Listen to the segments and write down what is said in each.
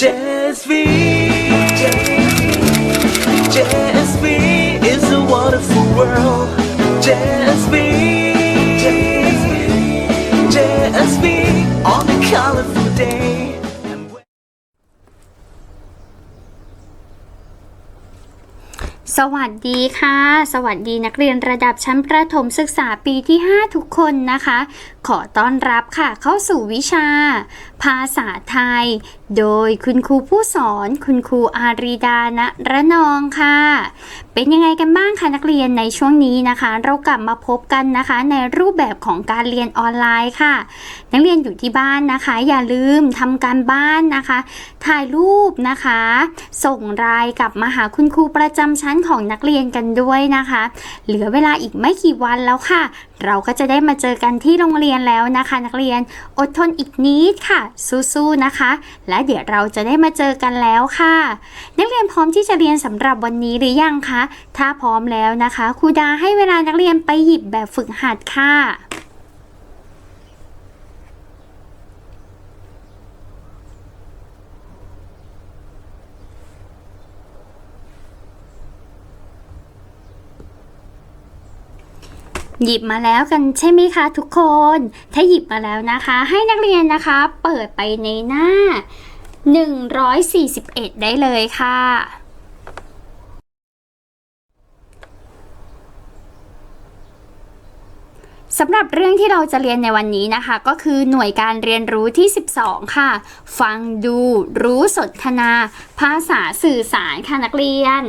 JSV JSV is a wonderful world JSV JSV on a colorful day สวัสดีค่ะ สวัสดีนักเรียนระดับชั้นประถมศึกษาปีที่ 5 ทุกคนนะคะ ขอต้อนรับค่ะเข้าสู่วิชา ภาษาไทย โดยคุณครูผู้สอนคุณครูอารีดาณระนองค่ะ เป็นยังไงกันบ้างคะนักเรียนในช่วงนี้นะคะ เรากลับมาพบกันนะคะ ในรูปแบบของการเรียนออนไลน์ค่ะ นักเรียนอยู่ที่บ้านนะคะ อย่าลืมทำการบ้านนะคะ ถ่ายรูปนะคะ ส่งรายกลับมาหาคุณครูประจำชั้นของนักเรียนกันด้วยนะคะ เหลือเวลาอีกไม่กี่วันแล้วค่ะ เราก็จะได้มาเจอกันที่โรงเรียนแล้วนะคะ นักเรียนอดทนอีกนิดค่ะ สู้ๆนะคะ และเดี๋ยวเราจะได้มาเจอกันแล้วค่ะ นักเรียนพร้อมที่จะเรียนสำหรับวันนี้หรือยังคะถ้าพร้อมแล้วนะคะครูดาให้เวลานักเรียนไปหยิบแบบฝึกหัดค่ะ หยิบมาแล้วกันใช่ไหมคะทุกคน ถ้าหยิบมาแล้วนะคะ ให้นักเรียนนะคะ เปิดไปในหน้า 141 ได้เลยค่ะ สำหรับเรื่องที่เราจะเรียนในวันนี้นะคะ ก็คือหน่วยการเรียนรู้ที่ 12 ค่ะ ฟังดูรู้สนทนา ภาษาสื่อสารค่ะนักเรียน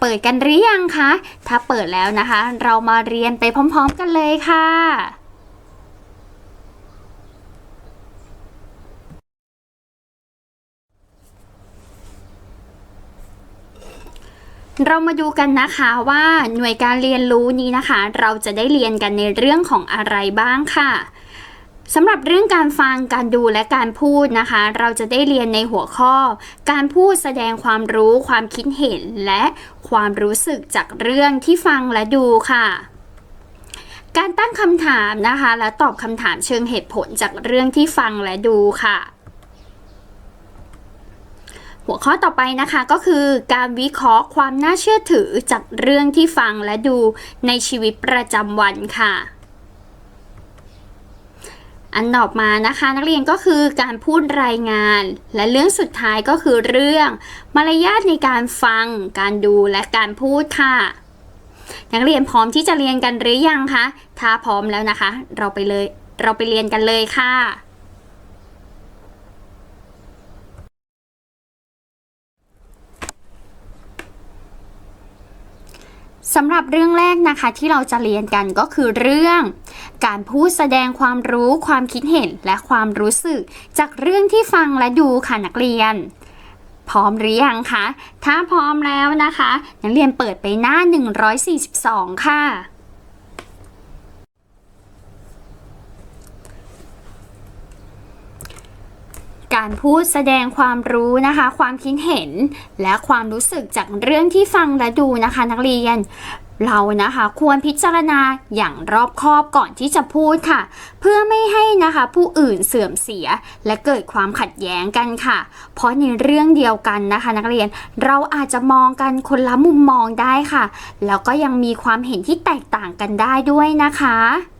เปิดกันหรือยังคะ ถ้าเปิดแล้วนะคะ เรามาเรียนไปพร้อม ๆ กันเลยค่ะเรามาดูกันนะคะว่าหน่วยการเรียนรู้นี้นะคะ เราจะได้เรียนกันในเรื่องของอะไรบ้างค่ะ สำหรับเรื่องการฟังการดูและการพูดนะคะ เราจะได้เรียนในหัวข้อ การพูดแสดงความรู้ ความคิดเห็นและความรู้สึกจากเรื่องที่ฟังและดูค่ะ การตั้งคำถามนะคะ และตอบคำถามเชิงเหตุผลจากเรื่องที่ฟังและดูค่ะ หัวข้อต่อไปนะคะก็คือการวิเคราะห์ความน่าเชื่อถือจากเรื่องที่ฟังและดูในชีวิตประจำวันค่ะ อันต่อมานะคะนักเรียนก็คือการพูดรายงาน และเรื่องสุดท้ายก็คือเรื่อง มารยาทในการฟัง การดูและการพูดค่ะ นักเรียนพร้อมที่จะเรียนกันหรือยังคะถ้าพร้อมแล้วนะคะ เราไปเลยเราไปเรียนกันเลยค่ะ สำหรับเรื่องแรกนะคะที่เราจะเรียนกันก็คือเรื่อง การพูดแสดงความรู้ความคิดเห็นและความรู้สึก จากเรื่องที่ฟังและดูค่ะนักเรียน พร้อมหรือยังคะ ถ้าพร้อมแล้วนะคะ นักเรียนเปิดไปหน้า 142 ค่ะ การพูดแสดงความรู้นะคะ ความคิดเห็นและความรู้สึกจากเรื่องที่ฟังและดูนะคะ นักเรียนเรานะคะควรพิจารณาอย่างรอบคอบก่อนที่จะพูดค่ะ เพื่อไม่ให้นะคะผู้อื่นเสื่อมเสียและเกิดความขัดแย้งกันค่ะ เพราะในเรื่องเดียวกันนะคะ นักเรียนเราอาจจะมองกันคนละมุมมองได้ค่ะ แล้วก็ยังมีความเห็นที่แตกต่างกันได้ด้วยนะคะ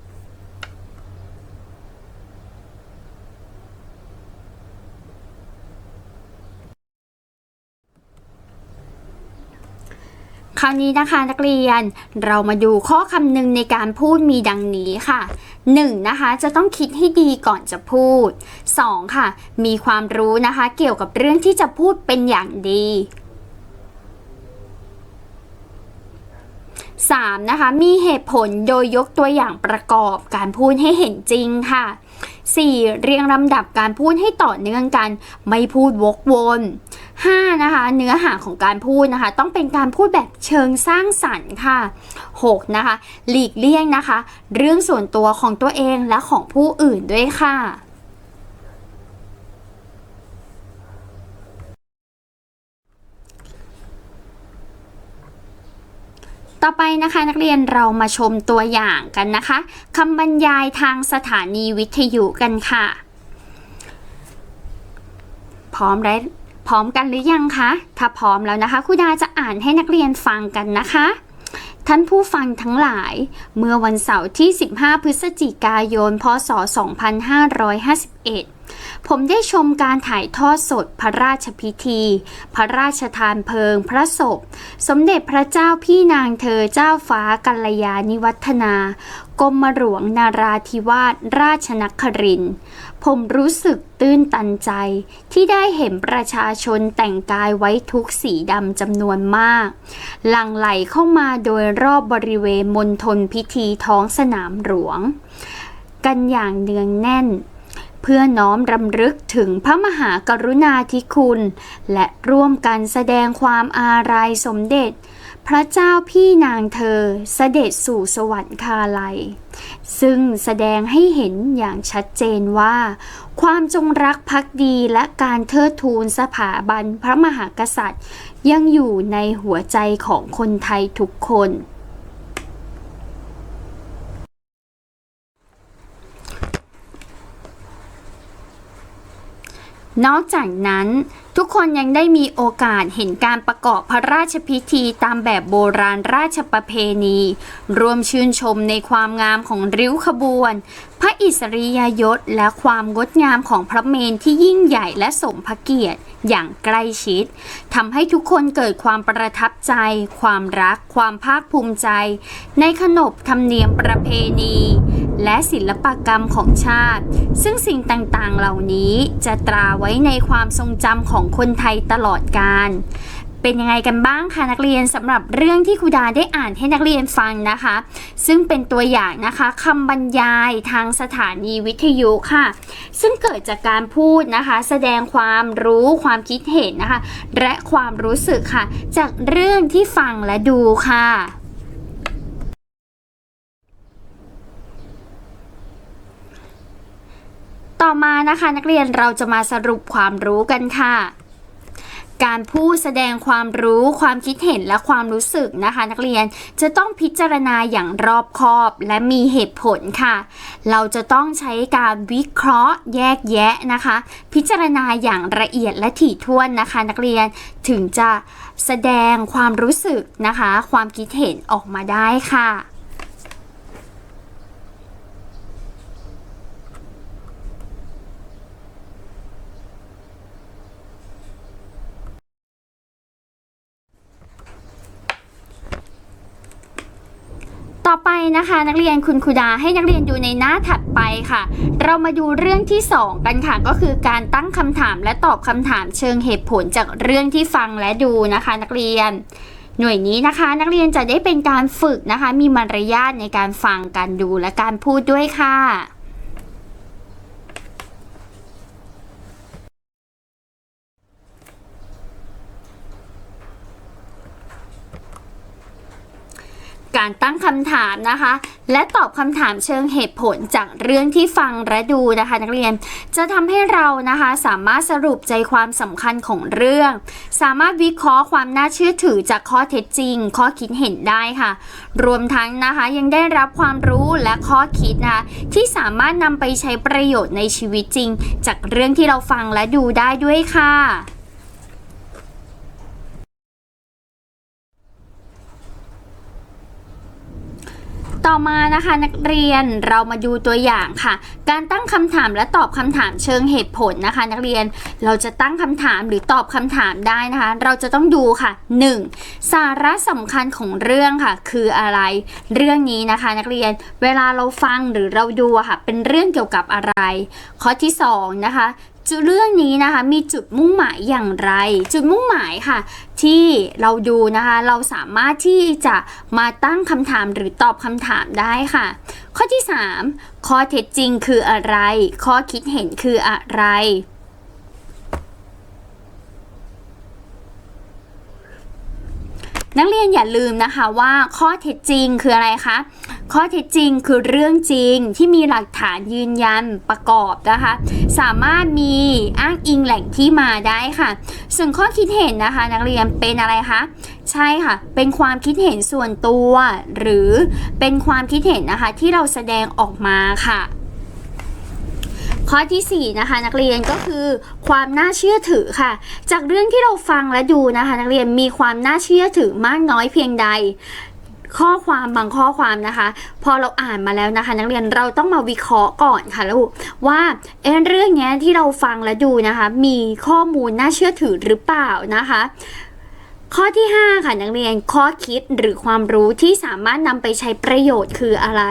ราวนี้นะคะนักเรียนเรามาดูข้อคำหนึ่งในการพูดมีดังนี้ค่ะ 1. นะคะจะต้องคิดให้ดีก่อนจะพูด 2. ค่ะ มีความรู้นะคะเกี่ยวกับเรื่องที่จะพูดเป็นอย่างดี 3. นะคะมีเหตุผลโดยยกตัวอย่างประกอบการพูดให้เห็นจริงค่ะ 4. เรียงลำดับการพูดให้ต่อเนื่องกัน ไม่พูดวกวน 5. นะคะ เนื้อหาของการพูดนะคะ ต้องเป็นการพูดแบบเชิงสร้างสรรค์ค่ะ 6. นะคะ หลีกเลี่ยงนะคะ เรื่องส่วนตัวของตัวเองและของผู้อื่นด้วยค่ะต่อไปนะคะนักเรียนเรามาชมตัวอย่างกันนะคะคำบรรยายทางสถานีวิทยุกันค่ะ พร้อมและ พร้อมกันหรือยังคะ ถ้าพร้อมแล้วนะคะครูดาจะอ่านให้นักเรียนฟังกันนะคะ ท่านผู้ฟังทั้งหลาย เมื่อวันเสาร์ที่ 15 พฤศจิกายน พศ 2551 ผมได้ชมการถ่ายทอดสดพระราชพิธี พระราชทานเพลิงพระศพ สมเด็จพระเจ้าพี่นางเธอเจ้าฟ้ากัลยาณิวัฒนากรมหลวงนาราธิวาสราชนครินทร์ ผมรู้สึกตื้นตันใจ ที่ได้เห็นประชาชนแต่งกายไว้ทุกสีดำจำนวนมาก หลั่งไหลเข้ามาโดยรอบบริเวณมณฑลพิธีท้องสนามหลวง กันอย่างเนืองแน่น เพื่อน้อมรำลึกถึงพระมหากรุณาธิคุณ และร่วมกันแสดงความอาลัยสมเด็จ พระเจ้าพี่นางเธอเสด็จสู่สวรรคาลัย ซึ่งแสดงให้เห็นอย่างชัดเจนว่า ความจงรักภักดีและการเทิดทูนสถาบันพระมหากษัตริย์ ยังอยู่ในหัวใจของคนไทยทุกคน นอกจากนั้นทุกคนยังได้มีโอกาสเห็นการประกอบพระราชพิธีตามแบบโบราณราชประเพณี รวมชื่นชมในความงามของริ้วขบวน พระอิสริยยศและความงดงามของพระเมนที่ยิ่งใหญ่และสมพระเกียรติ อย่างใกล้ชิดทำให้ทุกคนเกิดความประทับใจ ความรัก ความภาคภูมิใจ ในขนบธรรมเนียมประเพณี และศิลปกรรมของชาติ ซึ่งสิ่งต่างๆเหล่านี้จะตราไว้ในความทรงจำของคนไทยตลอดกาล เป็นยังไงกันบ้างคะนักเรียนสำหรับเรื่องที่ครูดาได้อ่านให้นักเรียนฟังนะคะ ซึ่งเป็นตัวอย่างนะคะคำบรรยายทางสถานีวิทยุค่ะ ซึ่งเกิดจากการพูดนะคะ แสดงความรู้ความคิดเห็นนะคะ และความรู้สึกค่ะ จากเรื่องที่ฟังและดูค่ะต่อมานะคะนักเรียนเราจะมาสรุปความรู้กันค่ะ การพูดแสดงความรู้ความคิดเห็นและความรู้สึกนะคะ นักเรียนจะต้องพิจารณาอย่างรอบคอบและมีเหตุผลค่ะ เราจะต้องใช้การวิเคราะห์แยกแยะนะคะ พิจารณาอย่างละเอียดและถี่ถ้วนนะคะ นักเรียนถึงจะแสดงความรู้สึกนะคะ ความคิดเห็นออกมาได้ค่ะ นะคะ นักเรียนคุณครูดาให้นักเรียนดูในหน้าถัดไปค่ะ เรามาดูเรื่องที่ 2 กันค่ะก็คือการตั้งคำถามและตอบคำถามเชิงเหตุผลจากเรื่องที่ฟังและดูนะคะ นักเรียน หน่วยนี้นะคะ นักเรียนจะได้เป็นการฝึกนะคะ มีมารยาทในการฟังการดูและการพูดด้วยค่ะ การตั้งคำถามนะคะ และตอบคำถามเชิงเหตุผลจากเรื่องที่ฟังและดูนะคะ นักเรียนจะทำให้เรานะคะสามารถสรุปใจความสำคัญของเรื่อง สามารถวิเคราะห์ความน่าเชื่อถือจากข้อเท็จจริง ข้อคิดเห็นได้ค่ะ รวมทั้งนะคะยังได้รับความรู้และข้อคิดนะคะที่สามารถนำไปใช้ประโยชน์ในชีวิตจริง จากเรื่องที่เราฟังและดูได้ด้วยค่ะ ต่อมานะคะนักเรียนเรามาดูตัวอย่างค่ะ การตั้งคำถามและตอบคำถามเชิงเหตุผลนะคะ นักเรียนเราจะตั้งคำถามหรือตอบคำถามได้นะคะ เราจะต้องดูค่ะ 1. สาระสำคัญของเรื่องค่ะ คืออะไร เรื่องนี้นะคะ นักเรียนเวลาเราฟังหรือเราดูค่ะ เป็นเรื่องเกี่ยวกับอะไร ข้อที่สองนะคะ จุดเรื่องนี้นะคะมีจุดมุ่งหมายอย่างไร จุดมุ่งหมายค่ะ ที่เราดูนะคะ เราสามารถที่จะมาตั้งคำถามหรือตอบคำถามได้ค่ะ ข้อที่ 3 ข้อเท็จจริงคืออะไร ข้อคิดเห็นคืออะไรนักเรียนอย่าลืมนะคะว่าข้อเท็จจริงคืออะไรคะ ข้อเท็จจริงคือเรื่องจริงที่มีหลักฐานยืนยันประกอบนะคะ สามารถมีอ้างอิงแหล่งที่มาได้ค่ะ ส่วนข้อคิดเห็นนะคะ นักเรียนเป็นอะไรคะใช่ค่ะ เป็นความคิดเห็นส่วนตัว หรือเป็นความคิดเห็นนะคะที่เราแสดงออกมาค่ะข้อทีสี่4นะคะนักเรียนก็คือความน่าเชื่อถือค่ะ จากเรื่องที่เราฟังและดูนะคะ นักเรียนมีความน่าเชื่อถือมากน้อยเพียงใด ข้อความบางข้อความนะคะ พอเราอ่านมาแล้วนะคะ นักเรียนเราต้องมาวิเคราะห์ก่อนค่ะลูกว่าเอเรื่องนี้ที่เราฟังและดูนะคะ มีข้อมูลน่าเชื่อถือหรือเปล่านะคะ ข้อที่ 5 ค่ะนักเรียนข้อคิดหรือความรู้ที่สามารถนำไปใช้ประโยชน์คืออะไร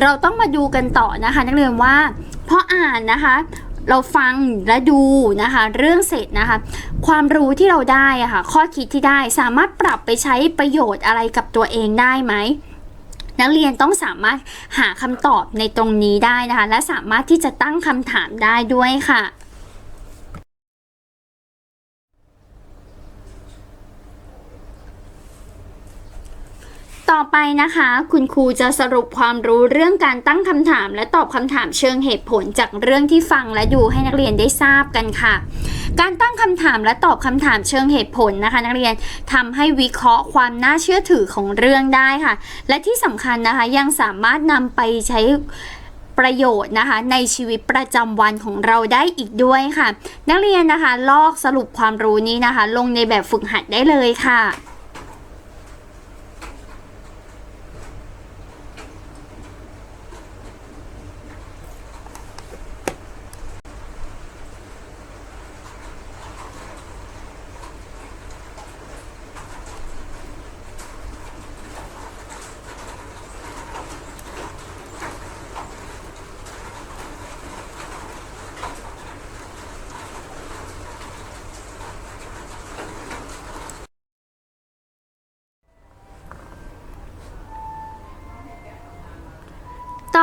เราต้องมาดูกันต่อนะคะ นักเรียนว่าพออ่านนะคะ เราฟังและดูนะคะ เรื่องเสร็จนะคะ ความรู้ที่เราได้อะค่ะ ข้อคิดที่ได้สามารถปรับไปใช้ประโยชน์อะไรกับตัวเองได้ไหมนักเรียนต้องสามารถหาคำตอบในตรงนี้ได้นะคะ และสามารถที่จะตั้งคำถามได้ด้วยค่ะ ต่อไปนะคะ คุณครูจะสรุปความรู้เรื่องการตั้งคำถามและตอบคำถามเชิงเหตุผลจากเรื่องที่ฟังและดูให้นักเรียนได้ทราบกันค่ะ การตั้งคำถามและตอบคำถามเชิงเหตุผลนะคะ นักเรียนทำให้วิเคราะห์ความน่าเชื่อถือของเรื่องได้ค่ะ และที่สำคัญนะคะยังสามารถนำไปใช้ประโยชน์นะคะในชีวิตประจำวันของเราได้อีกด้วยค่ะ นักเรียนนะคะ ลอกสรุปความรู้นี้นะคะ ลงในแบบฝึกหัดได้เลยค่ะ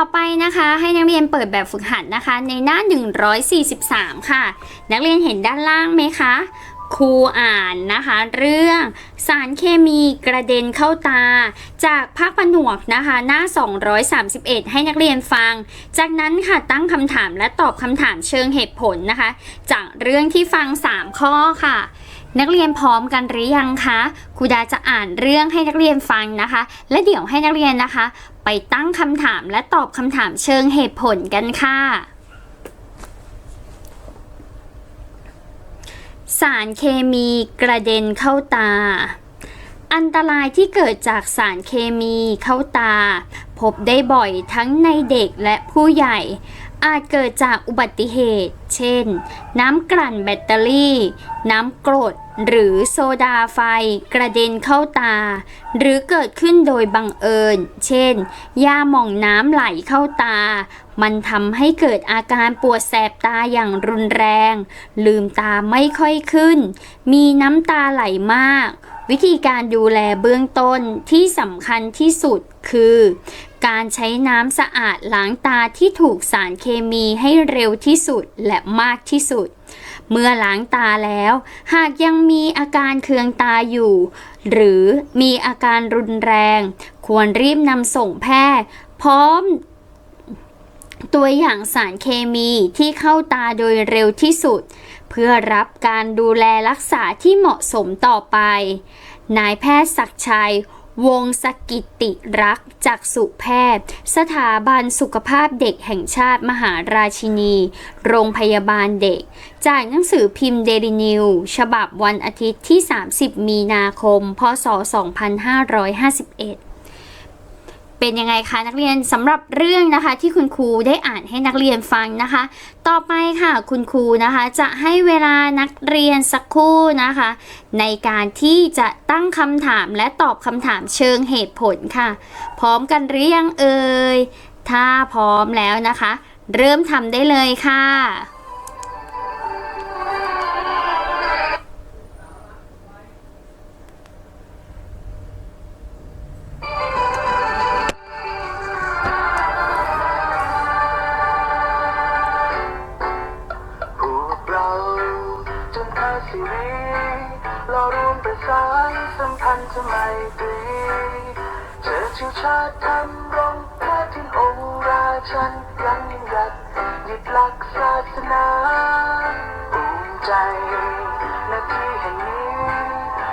อไปนะคะ ให้นักเรียนเปิดแบบฝึกหัดนะคะ ในหน้า 143 ค่ะ นักเรียนเห็นด้านล่างไหมคะครูอ่านนะคะ เรื่องสารเคมีกระเด็นเข้าตา จากภาคผนวกนะคะ หน้า 231 ให้นักเรียนฟัง จากนั้นค่ะตั้งคำถามและตอบคำถามเชิงเหตุผลนะคะ จากเรื่องที่ฟัง 3 ข้อค่ะ นักเรียนพร้อมกันหรือยังคะครูดาจะอ่านเรื่องให้นักเรียนฟังนะคะ และเดี๋ยวให้นักเรียนนะคะ ไปตั้งคำถามและตอบคำถามเชิงเหตุผลกันค่ะ สารเคมีกระเด็นเข้าตา อันตรายที่เกิดจากสารเคมีเข้าตา พบได้บ่อยทั้งในเด็กและผู้ใหญ่ อาจเกิดจากอุบัติเหตุ เช่น น้ำกลั่นแบตเตอรี่ น้ำกรด หรือโซดาไฟ กระเด็นเข้าตา หรือเกิดขึ้นโดยบังเอิญ เช่น ยาหม่องน้ำไหลเข้าตา มันทำให้เกิดอาการปวดแสบตาอย่างรุนแรง ลืมตาไม่ค่อยขึ้น มีน้ำตาไหลมาก วิธีการดูแลเบื้องต้นที่สำคัญที่สุดคือ การใช้น้ำสะอาดล้างตาที่ถูกสารเคมีให้เร็วที่สุดและมากที่สุด เมื่อล้างตาแล้ว หากยังมีอาการเคืองตาอยู่ หรือมีอาการรุนแรง ควรรีบนำส่งแพทย์ พร้อมตัวอย่างสารเคมีที่เข้าตาโดยเร็วที่สุด เพื่อรับการดูแลรักษาที่เหมาะสมต่อไป นายแพทย์ศักชัย วงสกิติรักจากสุแพทย์ สถาบันสุขภาพเด็กแห่งชาติมหาราชินี โรงพยาบาลเด็ก จากหนังสือพิมพ์เดลินิว ฉบับวันอาทิตย์ที่ 30 มีนาคม พศ 2551 เป็นยังไงคะนักเรียนสำหรับเรื่องนะคะที่คุณครูได้อ่านให้นักเรียนฟังนะคะ ต่อไปค่ะคุณครูนะคะจะให้เวลานักเรียนสักครู่นะคะ ในการที่จะตั้งคำถามและตอบคำถามเชิงเหตุผลค่ะ พร้อมกันหรือยังเอ่ยถ้าพร้อมแล้วนะคะ เริ่มทำได้เลยค่ะ คิรีเรารวมประสานสัมพันธ์จะไม่ตรีเชิดชูชาติทำรงพระทินองค์ราชันยังยิ่งรักยึดหลักศาสนาภูมิใจหน้าที่แห่งนี้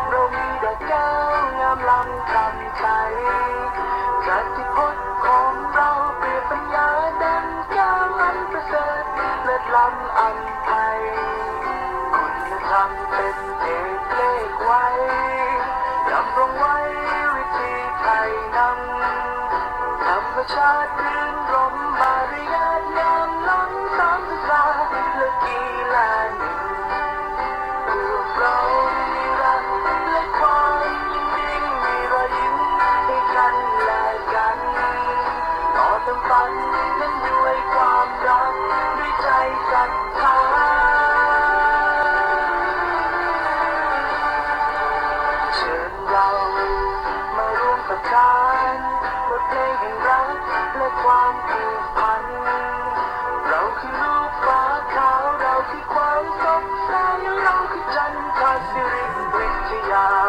เรามีดดแก้วงามล้ำคำใจใจฏิพจน์ของเราเปรียบปัญญาดังแก้วอันประเสริฐเลิศล้ำอัน ไทยคุณธรรมเป็นเอกเลขไว้จำรงไว้วิธีไทยนำธรรมชาติรื่น ความผูกพัน เราคือลูกฟ้าขาว เราคือความสดใส เราคือจันทร์สิริวิทยา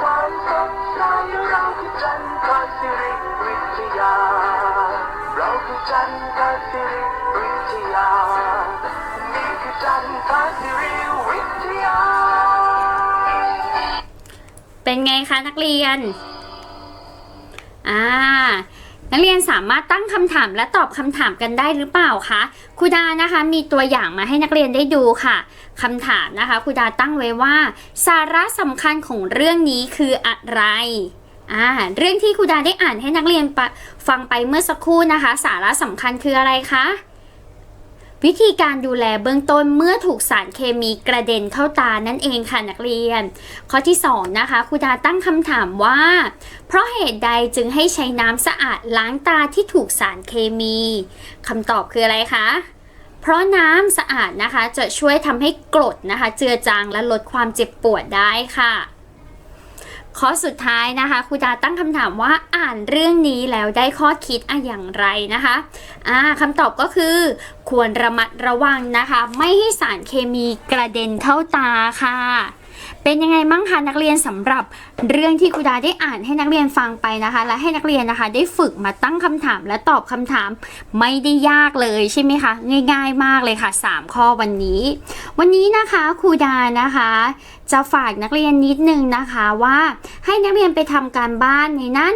ความสดใสเราคือจันทราสิริวิทยาเราคือ จันทราสิริวิทยา เป็นไงคะนักเรียน อ่า นักเรียนสามารถตั้งคำถามและตอบคำถามกันได้หรือเปล่าคะครูดานะคะมีตัวอย่างมาให้นักเรียนได้ดูค่ะคำถามนะคะครูดาตั้งไว้ว่า สาระสำคัญของเรื่องนี้คืออะไรอ่าเรื่องที่ครูดาได้อ่านให้นักเรียนฟังไปเมื่อสักครู่นะคะ สาระสำคัญคืออะไรคะ วิธีการดูแลเบื้องต้นเมื่อถูกสารเคมีกระเด็นเข้าตานั่นเองค่ะนักเรียน ข้อที่ 2 นะคะครูดาตั้งคำถามว่า เพราะเหตุใดจึงให้ใช้น้ำสะอาดล้างตาที่ถูกสารเคมีคำตอบคืออะไรคะเพราะน้ำสะอาดนะคะจะช่วยทำให้กรดนะคะ เจือจางและลดความเจ็บปวดได้ค่ะ ข้อสุดท้ายนะคะครูดาตั้งคำถามว่าอ่านเรื่องนี้แล้วได้ข้อคิดอะอย่างไรนะคะอ่าคำตอบก็คือ ควรระมัดระวังนะคะ ไม่ให้สารเคมีกระเด็นเข้าตาค่ะ เป็นยังไงบ้างคะนักเรียนสำหรับเรื่องที่ครูดาได้อ่านให้นักเรียนฟังไปนะคะ และให้นักเรียนนะคะ ได้ฝึกมาตั้งคำถามและตอบคำถามไม่ได้ยากเลยใช่ไหมคะง่าย ๆ มากเลยค่ะ 3 ข้อวันนี้ วันนี้นะคะครูดานะคะ จะฝากนักเรียนนิดนึงนะคะว่าให้นักเรียนไปทำการบ้านในหน้า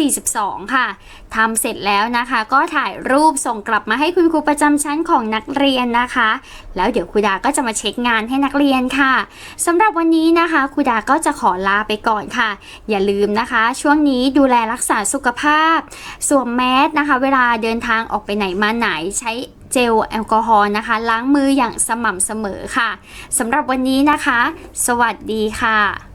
142 ค่ะ ทำเสร็จแล้วนะคะ ก็ถ่ายรูปส่งกลับมาให้คุณครูประจำชั้นของนักเรียนนะคะ แล้วเดี๋ยวครูดาก็จะมาเช็คงานให้นักเรียนค่ะสำหรับวันนี้นะคะครูดาก็จะขอลาไปก่อนค่ะ อย่าลืมนะคะ ช่วงนี้ดูแลรักษาสุขภาพสวมแมสนะคะ เวลาเดินทางออกไปไหนมาไหนใช้เจลแอลกอฮอล์นะคะ ล้างมืออย่างสม่ำเสมอค่ะสำหรับวันนี้นะคะ สวัสดีค่ะ